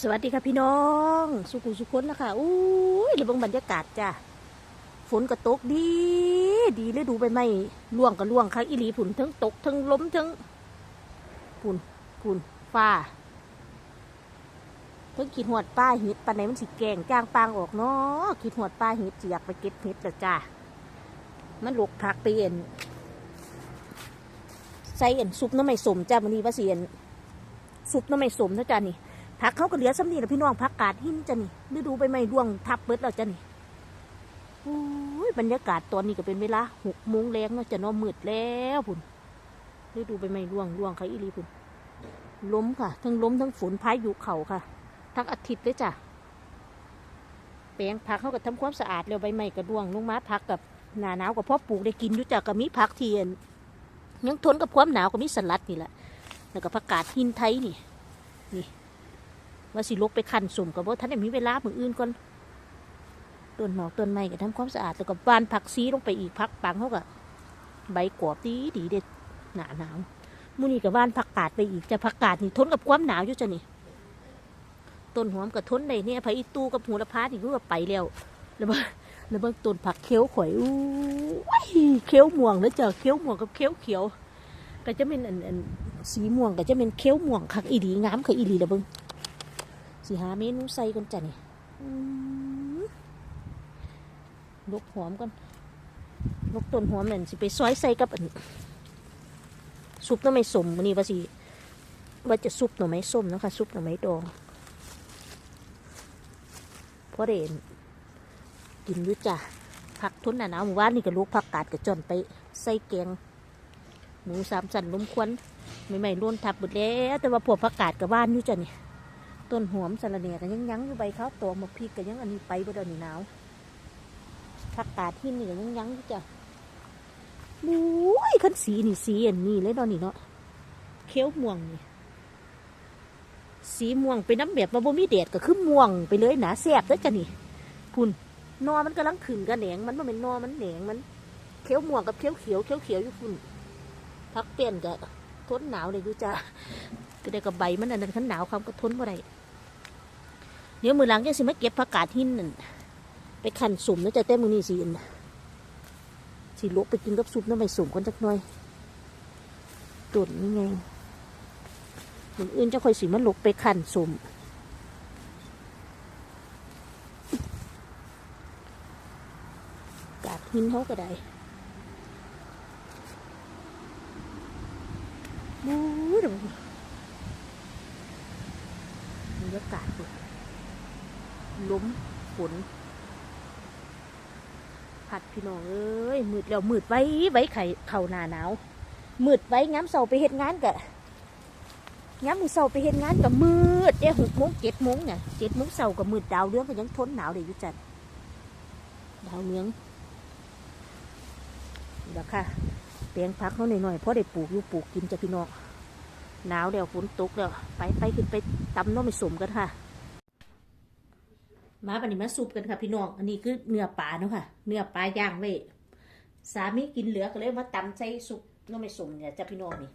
สวัสดีค่ะพี่น้อง สุขุสุขนนะคะอู้ยระเบงบรรยากาศจ้ะฝนก็ตกดี ดีเลยดูใบไม้ล่วงก็ล่วงค่ะอีหลีผุนทั้งตกทั้งล้มทั้งฝุ่นฝุ่นฟ้าทั้งขีดหวดป้าห็ดปานไหนมันสิแกงจ้างปางออกเนาะขีดหวดป้าห็ดสิอยากไปเก็บห็ดแล้วจ้ะมันหลกผักไปเอ็นใส่เอ็นซุปน้ำไม่สมจ้ะมันนี้ว่าสิเอ็นซุปน้ำไม่สมนะจ้ะนี่ ผักเขาก็เหลือสำนีแล้วพี่น้องผักกาดหินจะนี่ฤดูใบไม้ร่วงทับเบิดแล้วจะนี่โอ้ยบรรยากาศตอนนี้ก็เป็นเวลาหกโมงแรงเนาะจะนอนมืดแล้วพุ่นฤดูใบไม้ร่วงร่วงค่ะอีหลีพุ่นล้มค่ะ ทั้งล้มทั้งฝนพายุเข่าค่ะ ทั้งอาทิตย์เลยจ้ะแปลงผักเขาก็ทำความสะอาดแล้วใบไม้ก็ร่วงลงมาผักกับหนาหนาวกับพ่อปลูกได้กินอยู่จ้ะก็มีผักเทียนยังทนกับความหนาวก็มีสลัดนี่แหละแล้วก็ผักกาดหินไทยนี่นี่ ว่าสิลกไปคันสุ่มกับว่าท่านได้มีเวลามืออื่นก่อนต้นหมอกต้นไม้ก็ทำความสะอาดแล้วก็บานผักซีลงไปอีกพักปังเขาก็ใบกรอบดีดีเด็ดหนาหนาวมูนี่กับบ้านผักกาดไปอีกจะผักกาดนี่ทนกับความหนาวอยู่จะนี่ต้นหอมกับทนในเนี่ยพระอีตู้กับหูละพาที่ก็ไปแล้วแล้วบิ่งแล้วบิ่งต้นผักเขียวข่อยอู้ยเขียวม่วงแล้วเจ้ะเขียวม่วงกับเขียวเขียวก็จะเป็นอันอันสีม่วงก็จะเป็นเขียวม่วงคักอีดีงามคักอีดีแล้วเบิง สิหาเมนูใส่กันจ้ะนี่ลกหอมกันลกต้นหอมนั่นสิไปซอยใส่กับอันซุปหน่อไม้ส้มวันนี้ว่าสิว่าจะซุปหน่อไม้ส้มนะคะซุปหน่อไม้ดองเพราะเด่นกินอยู่จ้ะผักทุนหนาหนาวหมู่บ้านนี่ก็ลูกผักกาดกับจอนไปใส่แกงหมูสามสันล้มควันไม่ไม่ร่นทับหมดแล้วแต่ว่าพวกผักกาดกับบ้านอยู่จ้ะนี่ ต้นหอมสะระเนียกันยังยั้งอยู่ใบเขาวตัวหมกพริกกันยังอันนี้ไปบ่เดยวนี้หนาวผักกาดที่นี่ก็ยังยั้งอยู่จ้ะโอ้ยขันสีนี่สีอันนี้เลยเนาะนี่เนาะเขียวม่วงนี่สีม่วงไปน้ำแบบว่าบ่มีแดดก็คือม่วงไปเลยหนาแสบแล้วจ้ะนี่คุณนอมันกำลังขึ้นกันแหนงมันบ่เป็นนอมันแหนงมันเขียวม่วงกับเขียวเขียวเขียวเขียวอยู่คุณพักเปลี่ยนก็ทนหนาวเลยอยู่จ้ะ ก็ได้กับใบมันอันนั้นขันหนาวความก็ทนบ่ได้เดี๋ยวมือหลังจะสิมาเก็บผักกาดหินนั่นไปขันสุ่มแล้วจะเต้มือนี่สิอันสิลกไปกินกับซุปน้ำใบสุ่มกันจักหน่อยตุ่นนี่ไงมืออื่นจะค่อยสิมันลกไปขันสุ่มกาดหินเขาก็ได้บู๊ด ยากาศเลยล้มฝนผัดพี่น้องเอ้ยมืดแล้วมืดไว้ไว้ไข่เข่าหนาหนาวมืดไว้ง้ำเสาไปเฮ็ดงานกะง้ำมือเสาไปเฮ็ดงานกับมืดเด้หกโมงเจ็ดโมงเนี่ยเจ็ดโมงเสากับมืดดาวเรืองก็ยังทนหนาวเลยยู่จันดาวเรืองเดี๋ยวค่ะเปลียงพักเขาหน่อยๆเพราะได้ปลูกอยู่ปลูกกินจะพี่น้อง หนาวแล้วฝนตกแล้วไปไปขึ้นไปตำน้องไปสมกันค่ะมาบันนี้มาซุปกันค่ะพี่น้องอันนี้คือเนื้อปลาเนาะค่ะ เนื้อปลาย่างไว้สามีกินเหลือก็เลยมาตำใส่ซุปน้องไปสมเนี่ยจ้ะพี่น้องนี่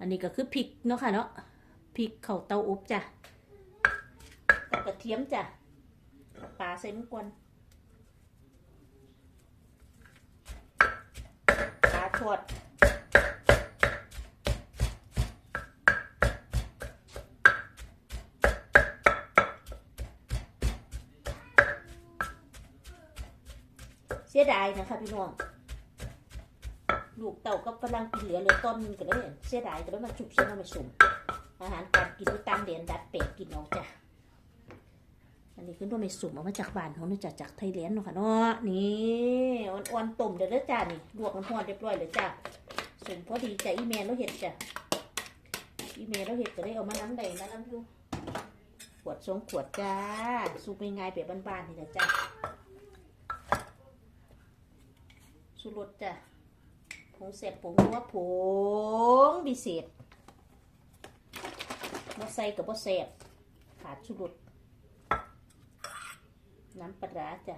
อันนี้ก็คือพริกเนาะค่ะเนาะพริกเข่าเตาอบจ้ะกับกระเทียมจ้ะปลาใส่น้ำกวนปลาทอด เสียดายนะคะพี่น้องลูกเต่ากับฝรั่งกินเหลือเหลือต้นนึงก็เลยเสียดายก็เลยมาชุบเส้นเอาสุ่มอาหารการกินที่ตามเดียนดัดเป็ดกินเอาจ้ะอันนี้คือตัวไม่สุ่มเอามาจากบ้านเขาเนาะจากจากไทยแลนด์เนาะค่ะเนาะนี่อ่อนๆต้มเดี๋ยวแล้วจ้านี่ลวกน้ำพอเรียบร้อยเลยจ้ะสุ่มพอดีจ้ะอีเมลเราเห็ดจ้ะอีเมลเราเห็ดก็ได้เอามาน้ำใดมาน้ำยูขวดสองขวดจ้าสูบง่ายๆแบบบ้านๆนี่แหละจ้ะ ชูรสจ้ะผงเสร็จผงนัวผงดีเศษมาใส่กับบ่เสบขาดชูรสน้ำปลาจ้ะ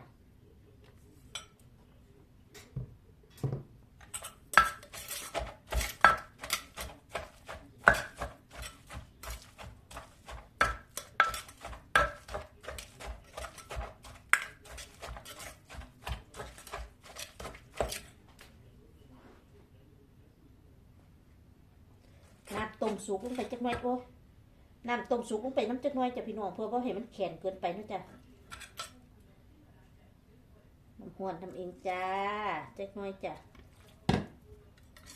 ต้มสุกลงไปจักหน่อยโอ้น้ำต้มสุกลงไปน้ำจักหน่อยจ้ะพี่น้องเพื่อว่าให้มันแข็งเกินไปนะจ๊ะน้ำหวนทำเองจ้าจักหน่อยจ้ะ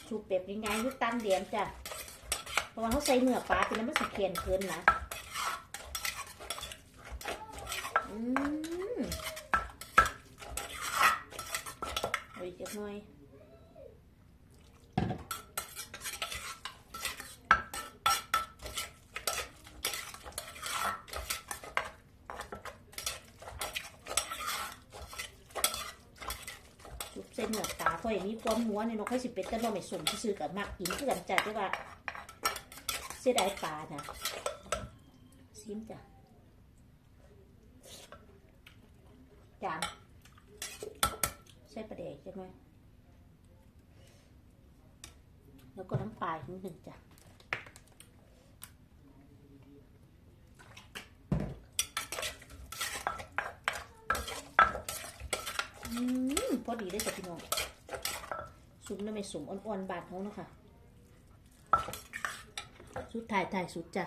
สุกแบบง่ายๆอยุตามเหรียญจ้ะเพราะว่าเขาใส่เนื้อปลาไปแล้วมันสิแข็งเกินนะอืมเอาอีกจักหน่อย ซุปเส้นเนื้อปลาเพราะอย่างนี้ความหัวเนี่ยเนาะค่อยสิเป็ดแต่เราไม่สมที่ซื้อกับมากกินเพื่อนจ้ะที่ว่าเสียดายปลานะซิมจ้ะจานใส่ประเดี๋ยวใช่ไหมแล้วก็น้ำปลาอีกนิดหนึ่งจ้ะอืม พอดีได้จ้ะพี่น้องซุปน้ำไม่สมอ่อนๆบาดเขาเนาะค่ะสุดถ่ายถ่ายสุดจ้ะ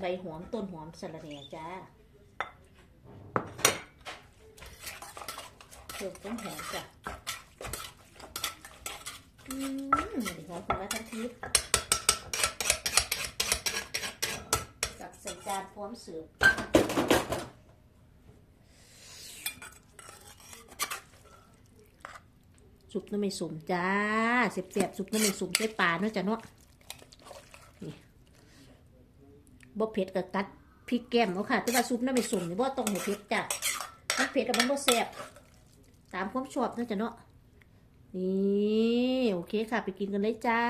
ใบหอมต้นหอมสะระแหน่จ้าเพิ่มต้นหอมจ้ะอืมดีหอมขึ้นมาทันทีตักใส่จานพร้อมเสิร์ฟ ซุปน้ำไม่สมจ้าเสียบๆซุปน้ำไม่สมใส่ปลาเนาะจ้ะเนาะนี่บ่เผ็ดกับกัดพริกแก้มเอาค่ะ แต่ว่าซุปน้ำไม่สมนี่บ่ต้องให้เผ็ดจ้ะมันเผ็ดกับมันบ่แซ่บตามความชอบเนาะจ้ะเนาะนี่โอเคค่ะ ไปกินกันเลยจ้า